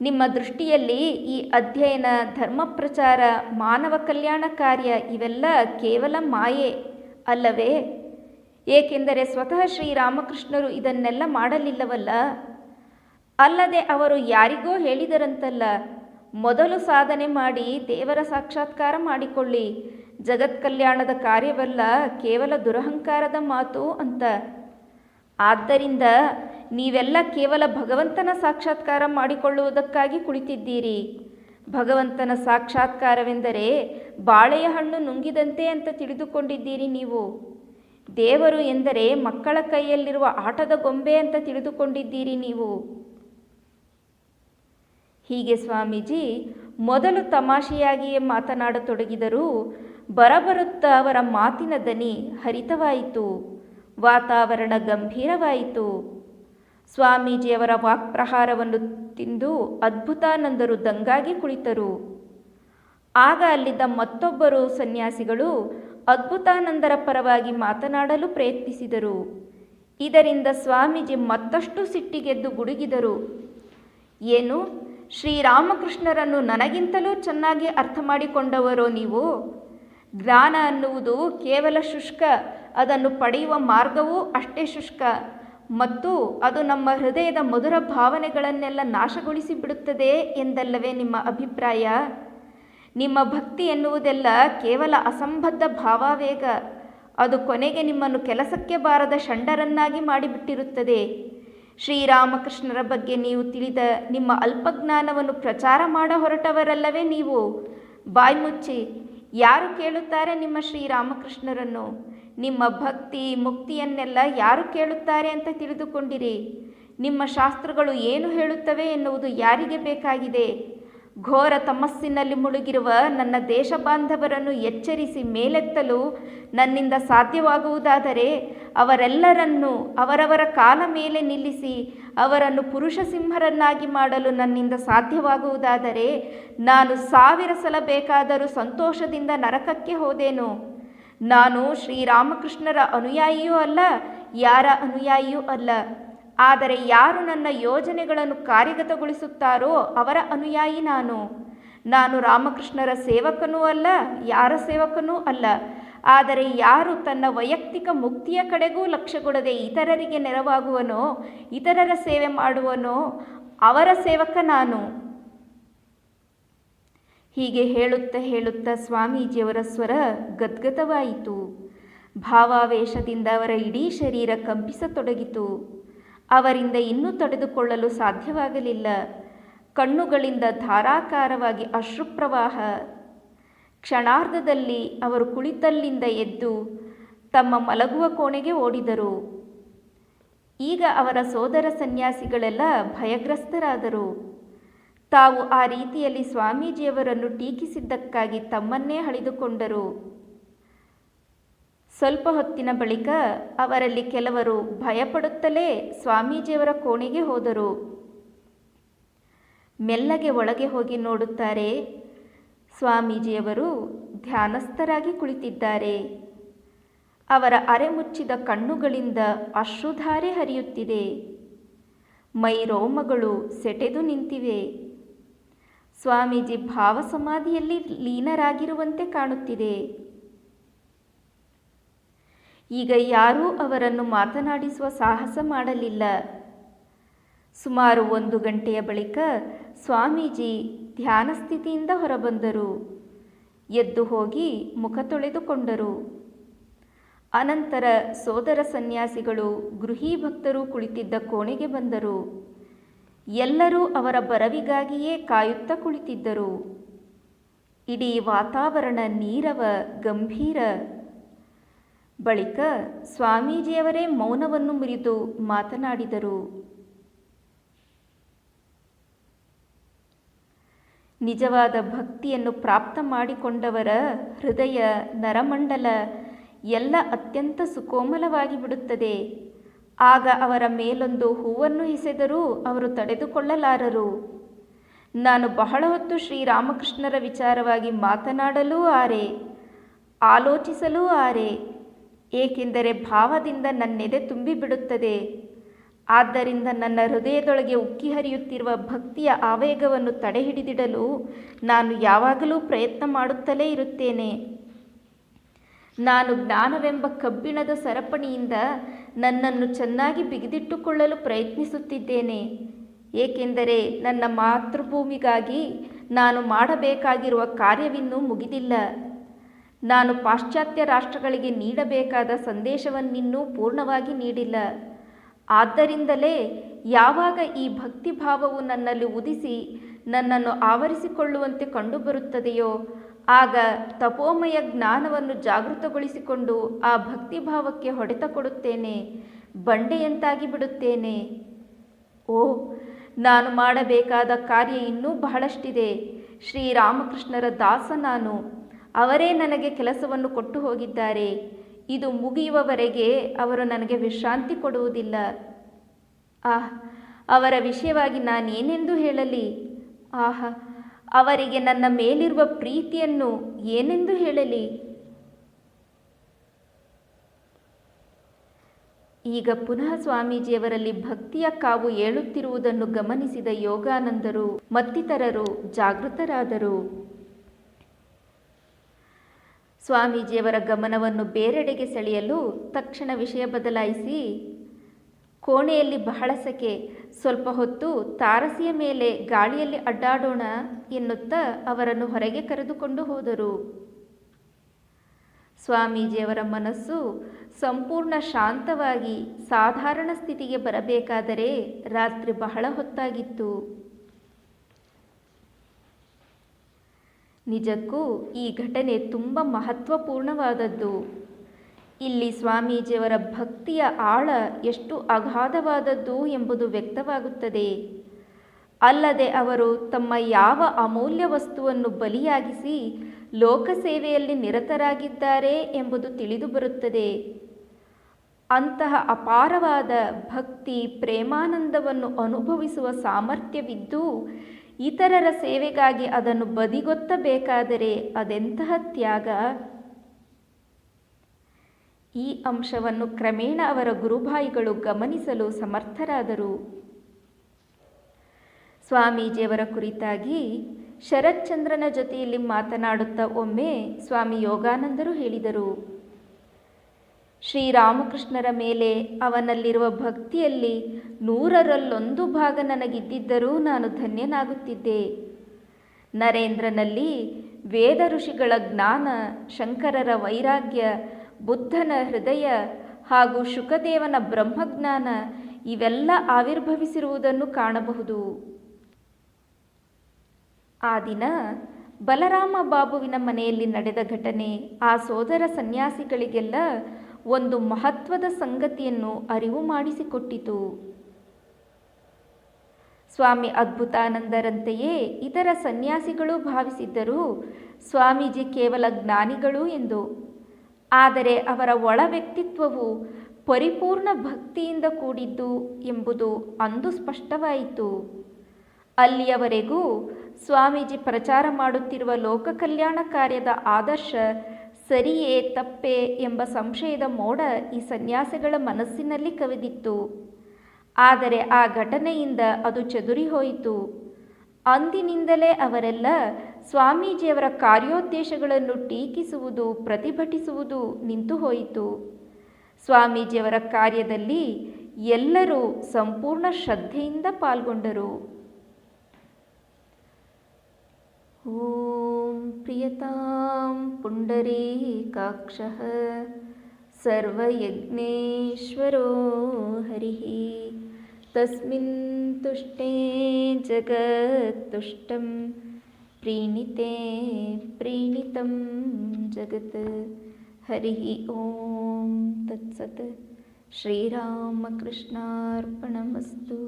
ನಿಮ್ಮ ದೃಷ್ಟಿಯಲ್ಲಿ ಈ ಅಧ್ಯಯನ ಧರ್ಮ ಪ್ರಚಾರ, ಮಾನವ ಕಲ್ಯಾಣ ಕಾರ್ಯ ಇವೆಲ್ಲ ಕೇವಲ ಮಾಯೆ ಅಲ್ಲವೇ? ಏಕೆಂದರೆ ಸ್ವತಃ ಶ್ರೀರಾಮಕೃಷ್ಣರು ಇದನ್ನೆಲ್ಲ ಮಾಡಲಿಲ್ಲವಲ್ಲ? ಅಲ್ಲದೆ ಅವರು ಯಾರಿಗೋ ಹೇಳಿದರಂತಲ್ಲ, ಮೊದಲು ಸಾಧನೆ ಮಾಡಿ ದೇವರ ಸಾಕ್ಷಾತ್ಕಾರ ಮಾಡಿಕೊಳ್ಳಿ. ಜಗತ್ ಕಲ್ಯಾಣದ ಕಾರ್ಯವಲ್ಲ ಕೇವಲ ದುರಹಂಕಾರದ ಮಾತು ಅಂತ. ಆದ್ದರಿಂದ ನೀವೆಲ್ಲ ಕೇವಲ ಭಗವಂತನ ಸಾಕ್ಷಾತ್ಕಾರ ಮಾಡಿಕೊಳ್ಳುವುದಕ್ಕಾಗಿ ಕುಳಿತಿದ್ದೀರಿ. ಭಗವಂತನ ಸಾಕ್ಷಾತ್ಕಾರವೆಂದರೆ ಬಾಳೆಯ ಹಣ್ಣು ನುಂಗಿದಂತೆ ಅಂತ ತಿಳಿದುಕೊಂಡಿದ್ದೀರಿ ನೀವು. ದೇವರು ಎಂದರೆ ಮಕ್ಕಳ ಕೈಯಲ್ಲಿರುವ ಆಟದ ಗೊಂಬೆ ಅಂತ ತಿಳಿದುಕೊಂಡಿದ್ದೀರಿ ನೀವು. ಹೀಗೆ ಸ್ವಾಮೀಜಿ, ಮೊದಲು ತಮಾಷೆಯಾಗಿಯೇ ಮಾತನಾಡತೊಡಗಿದರೂ ಬರಬರುತ್ತಾ ಅವರ ಮಾತಿನ ದನಿ ಹರಿತವಾಯಿತು, ವಾತಾವರಣ ಗಂಭೀರವಾಯಿತು. ಸ್ವಾಮೀಜಿಯವರ ವಾಕ್ಪ್ರಹಾರವನ್ನು ತಿಂದು ಅದ್ಭುತಾನಂದರು ದಂಗಾಗಿ ಕುಳಿತರು. ಆಗ ಅಲ್ಲಿದ್ದ ಮತ್ತೊಬ್ಬರು ಸನ್ಯಾಸಿಗಳು ಅದ್ಭುತಾನಂದರ ಪರವಾಗಿ ಮಾತನಾಡಲು ಪ್ರಯತ್ನಿಸಿದರು. ಇದರಿಂದ ಸ್ವಾಮೀಜಿ ಮತ್ತಷ್ಟು ಸಿಟ್ಟಿಗೆದ್ದು ಗುಡುಗಿದರು. ಏನು? ಶ್ರೀರಾಮಕೃಷ್ಣರನ್ನು ನನಗಿಂತಲೂ ಚೆನ್ನಾಗಿ ಅರ್ಥ ಮಾಡಿಕೊಂಡವರೋ ನೀವು? ಜ್ಞಾನ ಅನ್ನುವುದು ಕೇವಲ ಶುಷ್ಕ, ಅದನ್ನು ಪಡೆಯುವ ಮಾರ್ಗವೂ ಅಷ್ಟೇ ಶುಷ್ಕ. ಮತ್ತು ಅದು ನಮ್ಮ ಹೃದಯದ ಮಧುರ ಭಾವನೆಗಳನ್ನೆಲ್ಲ ನಾಶಗೊಳಿಸಿ ಬಿಡುತ್ತದೆ ಎಂದಲ್ಲವೇ ನಿಮ್ಮ ಅಭಿಪ್ರಾಯ? ನಿಮ್ಮ ಭಕ್ತಿ ಎನ್ನುವುದೆಲ್ಲ ಕೇವಲ ಅಸಂಬದ್ಧ ಭಾವಾವೇಗ. ಅದು ಕೊನೆಗೆ ನಿಮ್ಮನ್ನು ಕೆಲಸಕ್ಕೆ ಬಾರದ ಷಂಡರನ್ನಾಗಿ ಮಾಡಿಬಿಟ್ಟಿರುತ್ತದೆ. ಶ್ರೀರಾಮಕೃಷ್ಣರ ಬಗ್ಗೆ ನೀವು ತಿಳಿದ ನಿಮ್ಮ ಅಲ್ಪಜ್ಞಾನವನ್ನು ಪ್ರಚಾರ ಮಾಡ ಹೊರಟವರಲ್ಲವೇ ನೀವು? ಬಾಯ್ಮುಚ್ಚಿ ಯಾರು ಕೇಳುತ್ತಾರೆ ನಿಮ್ಮ ಶ್ರೀರಾಮಕೃಷ್ಣರನ್ನು? ನಿಮ್ಮ ಭಕ್ತಿ, ಮುಕ್ತಿಯನ್ನೆಲ್ಲ ಯಾರು ಕೇಳುತ್ತಾರೆ ಅಂತ ತಿಳಿದುಕೊಂಡಿರಿ. ನಿಮ್ಮ ಶಾಸ್ತ್ರಗಳು ಏನು ಹೇಳುತ್ತವೆ ಎನ್ನುವುದು ಯಾರಿಗೆ ಬೇಕಾಗಿದೆ? ಘೋರ ತಮಸ್ಸಿನಲ್ಲಿ ಮುಳುಗಿರುವ ನನ್ನ ದೇಶ ಬಾಂಧವರನ್ನು ಎಚ್ಚರಿಸಿ ಮೇಲೆತ್ತಲು ನನ್ನಿಂದ ಸಾಧ್ಯವಾಗುವುದಾದರೆ ಅವರೆಲ್ಲರನ್ನೂ ಅವರವರ ಕಾಲ ಮೇಲೆ ನಿಲ್ಲಿಸಿ ಅವರನ್ನು ಪುರುಷ ಸಿಂಹರನ್ನಾಗಿ ಮಾಡಲು ನನ್ನಿಂದ ಸಾಧ್ಯವಾಗುವುದಾದರೆ ನಾನು ಸಾವಿರ ಸಲ ಬೇಕಾದರೂ ಸಂತೋಷದಿಂದ ನರಕಕ್ಕೆ ಹೋದೇನು. ನಾನು ಶ್ರೀರಾಮಕೃಷ್ಣರ ಅನುಯಾಯಿಯೂ ಅಲ್ಲ, ಯಾರ ಅನುಯಾಯಿಯೂ ಅಲ್ಲ. ಆದರೆ ಯಾರು ನನ್ನ ಯೋಜನೆಗಳನ್ನು ಕಾರ್ಯಗತಗೊಳಿಸುತ್ತಾರೋ ಅವರ ಅನುಯಾಯಿ ನಾನು. ನಾನು ರಾಮಕೃಷ್ಣರ ಸೇವಕನೂ ಅಲ್ಲ, ಯಾರ ಸೇವಕನೂ ಅಲ್ಲ. ಆದರೆ ಯಾರು ತನ್ನ ವೈಯಕ್ತಿಕ ಮುಕ್ತಿಯ ಕಡೆಗೂ ಲಕ್ಷ್ಯಗೊಡದೆ ಇತರರಿಗೆ ನೆರವಾಗುವನೋ, ಇತರರ ಸೇವೆ ಮಾಡುವನೋ, ಅವರ ಸೇವಕ ನಾನು. ಹೀಗೆ ಹೇಳುತ್ತಾ ಹೇಳುತ್ತಾ ಸ್ವಾಮೀಜಿಯವರ ಸ್ವರ ಗದ್ಗದವಾಯಿತು ಭಾವಾವೇಶದಿಂದ ಅವರ ಇಡೀ ಶರೀರ ಕಂಪಿಸತೊಡಗಿತು. ಅವರಿಂದ ಇನ್ನೂ ತಡೆದುಕೊಳ್ಳಲು ಸಾಧ್ಯವಾಗಲಿಲ್ಲ. ಕಣ್ಣುಗಳಿಂದ ಧಾರಾಕಾರವಾಗಿ ಅಶ್ರುಪ್ರವಾಹ. ಕ್ಷಣಾರ್ಧದಲ್ಲಿ ಅವರು ಕುಳಿತಲ್ಲಿಂದ ಎದ್ದು ತಮ್ಮ ಮಲಗುವ ಕೋಣೆಗೆ ಓಡಿದರು. ಈಗ ಅವರ ಸೋದರ ಸನ್ಯಾಸಿಗಳೆಲ್ಲ ಭಯಗ್ರಸ್ತರಾದರು. ತಾವು ಆ ರೀತಿಯಲ್ಲಿ ಸ್ವಾಮೀಜಿಯವರನ್ನು ಟೀಕಿಸಿದ್ದಕ್ಕಾಗಿ ತಮ್ಮನ್ನೇ ಹಳಿದುಕೊಂಡರು ಸ್ವಲ್ಪ ಹೊತ್ತಿನ ಬಳಿಕ ಅವರಲ್ಲಿ ಕೆಲವರು ಭಯಪಡುತ್ತಲೇ ಸ್ವಾಮೀಜಿಯವರ ಕೋಣೆಗೆ ಹೋದರು. ಮೆಲ್ಲಗೆ ಒಳಗೆ ಹೋಗಿ ನೋಡುತ್ತಾರೆ, ಸ್ವಾಮೀಜಿಯವರು ಧ್ಯಾನಸ್ಥರಾಗಿ ಕುಳಿತಿದ್ದಾರೆ. ಅವರ ಅರೆಮುಚ್ಚಿದ ಕಣ್ಣುಗಳಿಂದ ಅಶ್ರುಧಾರೆ ಹರಿಯುತ್ತಿದೆ. ಮೈ ರೋಮಗಳು ಸೆಟೆದು ನಿಂತಿವೆ. ಸ್ವಾಮೀಜಿ ಭಾವಸಮಾಧಿಯಲ್ಲಿ ಲೀನರಾಗಿರುವಂತೆ ಕಾಣುತ್ತಿದೆ. ಈಗ ಯಾರೂ ಅವರನ್ನು ಮಾತನಾಡಿಸುವ ಸಾಹಸ ಮಾಡಲಿಲ್ಲ. ಸುಮಾರು ಒಂದು ಗಂಟೆಯ ಬಳಿಕ ಸ್ವಾಮೀಜಿ ಧ್ಯಾನ ಸ್ಥಿತಿಯಿಂದ ಹೊರಬಂದರು. ಎದ್ದು ಹೋಗಿ ಮುಖ ತೊಳೆದುಕೊಂಡರು. ಅನಂತರ ಸೋದರ ಸನ್ಯಾಸಿಗಳು ಗೃಹಿ ಭಕ್ತರು ಕುಳಿತಿದ್ದ ಕೋಣೆಗೆ ಬಂದರು. ಎಲ್ಲರೂ ಅವರ ಬರವಿಗಾಗಿಯೇ ಕಾಯುತ್ತಾ ಕುಳಿತಿದ್ದರು. ಇಡೀ ವಾತಾವರಣ ನೀರವ, ಗಂಭೀರ. ಬಳಿಕ ಸ್ವಾಮೀಜಿಯವರೇ ಮೌನವನ್ನು ಮುರಿದು ಮಾತನಾಡಿದರು. ನಿಜವಾದ ಭಕ್ತಿಯನ್ನು ಪ್ರಾಪ್ತ ಮಾಡಿಕೊಂಡವರ ಹೃದಯ ನರಮಂಡಲ ಎಲ್ಲ ಅತ್ಯಂತ ಸುಕೋಮಲವಾಗಿ ಬಿಡುತ್ತದೆ. ಆಗ ಅವರ ಮೇಲೊಂದು ಹೂವನ್ನು ಎಸೆದರೂ ಅವರು ತಡೆದುಕೊಳ್ಳಲಾರರು. ನಾನು ಬಹಳ ಹೊತ್ತು ಶ್ರೀರಾಮಕೃಷ್ಣರ ವಿಚಾರವಾಗಿ ಮಾತನಾಡಲೂ ಆರೆ, ಆಲೋಚಿಸಲೂ ಆರೆ. ಏಕೆಂದರೆ ಭಾವದಿಂದ ನನ್ನೆದೆ ತುಂಬಿಬಿಡುತ್ತದೆ. ಆದ್ದರಿಂದ ನನ್ನ ಹೃದಯದೊಳಗೆ ಉಕ್ಕಿ ಹರಿಯುತ್ತಿರುವ ಭಕ್ತಿಯ ಆವೇಗವನ್ನು ತಡೆಹಿಡಿದಿಡಲು ನಾನು ಯಾವಾಗಲೂ ಪ್ರಯತ್ನ ಮಾಡುತ್ತಲೇ ಇರುತ್ತೇನೆ. ನಾನು ಜ್ಞಾನವೆಂಬ ಕಬ್ಬಿಣದ ಸರಪಣಿಯಿಂದ ನನ್ನನ್ನು ಚೆನ್ನಾಗಿ ಬಿಗಿದಿಟ್ಟುಕೊಳ್ಳಲು ಪ್ರಯತ್ನಿಸುತ್ತಿದ್ದೇನೆ. ಏಕೆಂದರೆ ನನ್ನ ಮಾತೃಭೂಮಿಗಾಗಿ ನಾನು ಮಾಡಬೇಕಾಗಿರುವ ಕಾರ್ಯವಿನ್ನೂ ಮುಗಿದಿಲ್ಲ. ನಾನು ಪಾಶ್ಚಾತ್ಯ ರಾಷ್ಟ್ರಗಳಿಗೆ ನೀಡಬೇಕಾದ ಸಂದೇಶವನ್ನಿನ್ನೂ ಪೂರ್ಣವಾಗಿ ನೀಡಿಲ್ಲ. ಆದ್ದರಿಂದಲೇ ಯಾವಾಗ ಈ ಭಕ್ತಿಭಾವವು ನನ್ನಲ್ಲಿ ಉದಿಸಿ ನನ್ನನ್ನು ಆವರಿಸಿಕೊಳ್ಳುವಂತೆ ಕಂಡುಬರುತ್ತದೆಯೋ, ಆಗ ತಪೋಮಯ ಜ್ಞಾನವನ್ನು ಜಾಗೃತಗೊಳಿಸಿಕೊಂಡು ಆ ಭಕ್ತಿಭಾವಕ್ಕೆ ಹೊಡೆತ ಕೊಡುತ್ತೇನೆ ಬಂಡೆಯಂತಾಗಿ ಬಿಡುತ್ತೇನೆ. ಓ, ನಾನು ಮಾಡಬೇಕಾದ ಕಾರ್ಯ ಇನ್ನೂ ಬಹಳಷ್ಟಿದೆ. ಶ್ರೀರಾಮಕೃಷ್ಣರ ದಾಸ ನಾನು. ಅವರೇ ನನಗೆ ಕೆಲಸವನ್ನು ಕೊಟ್ಟು ಹೋಗಿದ್ದಾರೆ. ಇದು ಮುಗಿಯುವವರೆಗೆ ಅವರು ನನಗೆ ವಿಶ್ರಾಂತಿ ಕೊಡುವುದಿಲ್ಲ. ಆಹ್, ಅವರ ವಿಷಯವಾಗಿ ನಾನೇನೆಂದು ಹೇಳಲಿ? ಆಹ, ಅವರಿಗೆ ನನ್ನ ಮೇಲಿರುವ ಪ್ರೀತಿಯನ್ನು ಏನೆಂದು ಹೇಳಲಿ? ಈಗ ಪುನಃ ಸ್ವಾಮೀಜಿಯವರಲ್ಲಿ ಭಕ್ತಿಯ ಕಾವು ಏಳುತ್ತಿರುವುದನ್ನು ಗಮನಿಸಿದ ಯೋಗಾನಂದರು, ಮತ್ತಿತರರು ಜಾಗೃತರಾದರು. ಸ್ವಾಮೀಜಿಯವರ ಗಮನವನ್ನು ಬೇರೆಡೆಗೆ ಸೆಳೆಯಲು ತಕ್ಷಣ ವಿಷಯ ಬದಲಾಯಿಸಿ, ಕೋಣೆಯಲ್ಲಿ ಬಹಳ ಸೆಕೆ ಸ್ವಲ್ಪ ಹೊತ್ತು ತಾರಸಿಯ ಮೇಲೆ ಗಾಳಿಯಲ್ಲಿ ಅಡ್ಡಾಡೋಣ ಎನ್ನುತ್ತಾ ಅವರನ್ನು ಹೊರಗೆ ಕರೆದುಕೊಂಡು ಹೋದರು. ಸ್ವಾಮೀಜಿಯವರ ಮನಸ್ಸು ಸಂಪೂರ್ಣ ಶಾಂತವಾಗಿ ಸಾಧಾರಣ ಸ್ಥಿತಿಗೆ ಬರಬೇಕಾದರೆ ರಾತ್ರಿ ಬಹಳ ಹೊತ್ತಾಗಿತ್ತು. ನಿಜಕ್ಕೂ ಈ ಘಟನೆ ತುಂಬ ಮಹತ್ವಪೂರ್ಣವಾದದ್ದು. ಇಲ್ಲಿ ಸ್ವಾಮೀಜಿಯವರ ಭಕ್ತಿಯ ಆಳ ಎಷ್ಟು ಅಗಾಧವಾದದ್ದು ಎಂಬುದು ವ್ಯಕ್ತವಾಗುತ್ತದೆ. ಅಲ್ಲದೆ ಅವರು ತಮ್ಮ ಯಾವ ಅಮೂಲ್ಯ ವಸ್ತುವನ್ನು ಬಲಿಯಾಗಿಸಿ ಲೋಕಸೇವೆಯಲ್ಲಿ ನಿರತರಾಗಿದ್ದಾರೆ ಎಂಬುದು ತಿಳಿದು ಬರುತ್ತದೆ. ಅಂತಹ ಅಪಾರವಾದ ಭಕ್ತಿ, ಪ್ರೇಮಾನಂದವನ್ನು ಅನುಭವಿಸುವ ಸಾಮರ್ಥ್ಯವಿದ್ದು ಇತರರ ಸೇವೆಗಾಗಿ ಅದನ್ನು ಬದಿಗೊತ್ತಬೇಕಾದರೆ ಅದೆಂತಹ ತ್ಯಾಗ? ಈ ಅಂಶವನ್ನು ಕ್ರಮೇಣ ಅವರ ಗುರುಭಾಯಿಗಳು ಗಮನಿಸಲು ಸಮರ್ಥರಾದರು. ಸ್ವಾಮೀಜಿಯವರ ಕುರಿತಾಗಿ ಶರತ್ಚಂದ್ರನ ಜೊತೆಯಲ್ಲಿ ಮಾತನಾಡುತ್ತಾ ಒಮ್ಮೆ ಸ್ವಾಮಿ ಯೋಗಾನಂದರು ಹೇಳಿದರು. ಶ್ರೀರಾಮಕೃಷ್ಣರ ಮೇಲೆ ಅವನಲ್ಲಿರುವ ಭಕ್ತಿಯಲ್ಲಿ ನೂರರಲ್ಲೊಂದು ಭಾಗ ನನಗಿದ್ದಿದ್ದರೂ ನಾನು ಧನ್ಯನಾಗುತ್ತಿದ್ದೆ. ನರೇಂದ್ರನಲ್ಲಿ ವೇದ ಋಷಿಗಳ ಜ್ಞಾನ, ಶಂಕರರ ವೈರಾಗ್ಯ, ಬುದ್ಧನ ಹೃದಯ ಹಾಗೂ ಶುಕದೇವನ ಬ್ರಹ್ಮಜ್ಞಾನ ಇವೆಲ್ಲ ಆವಿರ್ಭವಿಸಿರುವುದನ್ನು ಕಾಣಬಹುದು. ಆ ದಿನ ಬಲರಾಮ ಬಾಬುವಿನ ಮನೆಯಲ್ಲಿ ನಡೆದ ಘಟನೆ, ಆ ಸೋದರ ಸನ್ಯಾಸಿಗಳಿಗೆಲ್ಲ ಒಂದು ಮಹತ್ವದ ಸಂಗತಿಯನ್ನು ಅರಿವು ಮಾಡಿಸಿಕೊಟ್ಟಿತು. ಸ್ವಾಮಿ ಅದ್ಭುತಾನಂದರಂತೆಯೇ ಇತರ ಸನ್ಯಾಸಿಗಳು ಭಾವಿಸಿದ್ದರೂ ಸ್ವಾಮೀಜಿ ಕೇವಲ ಜ್ಞಾನಿಗಳು ಎಂದು. ಆದರೆ ಅವರ ಒಳ ವ್ಯಕ್ತಿತ್ವವು ಪರಿಪೂರ್ಣ ಭಕ್ತಿಯಿಂದ ಕೂಡಿದ್ದು ಎಂಬುದು ಅಂದು ಸ್ಪಷ್ಟವಾಯಿತು. ಅಲ್ಲಿಯವರೆಗೂ ಸ್ವಾಮೀಜಿ ಪ್ರಚಾರ ಮಾಡುತ್ತಿರುವ ಲೋಕ ಕಲ್ಯಾಣ ಕಾರ್ಯದ ಆದರ್ಶ ಸರಿಯೇ ತಪ್ಪೇ ಎಂಬ ಸಂಶಯದ ಮೋಡ ಈ ಸನ್ಯಾಸಿಗಳ ಮನಸ್ಸಿನಲ್ಲಿ ಕವಿದಿತ್ತು. ಆದರೆ ಆ ಘಟನೆಯಿಂದ ಅದು ಚದುರಿ ಹೋಯಿತು ಅಂದಿನಿಂದಲೇ ಅವರೆಲ್ಲ ಸ್ವಾಮೀಜಿಯವರ ಕಾರ್ಯೋದ್ದೇಶಗಳನ್ನು ಟೀಕಿಸುವುದು, ಪ್ರತಿಭಟಿಸುವುದು ನಿಂತು ಹೋಯಿತು ಸ್ವಾಮೀಜಿಯವರ ಕಾರ್ಯದಲ್ಲಿ ಎಲ್ಲರೂ ಸಂಪೂರ್ಣ ಶ್ರದ್ಧೆಯಿಂದ ಪಾಲ್ಗೊಂಡರು. ॐ प्रियतां पुण्डरीकाक्षः सर्वयज्ञेश्वरो हरिः। तस्मिन् तुष्टे जगत्तुष्टं प्रीणिते प्रीणितं जगत्। हरिः ॐ तत्सत्। श्रीरामकृष्णार्पणमस्तु।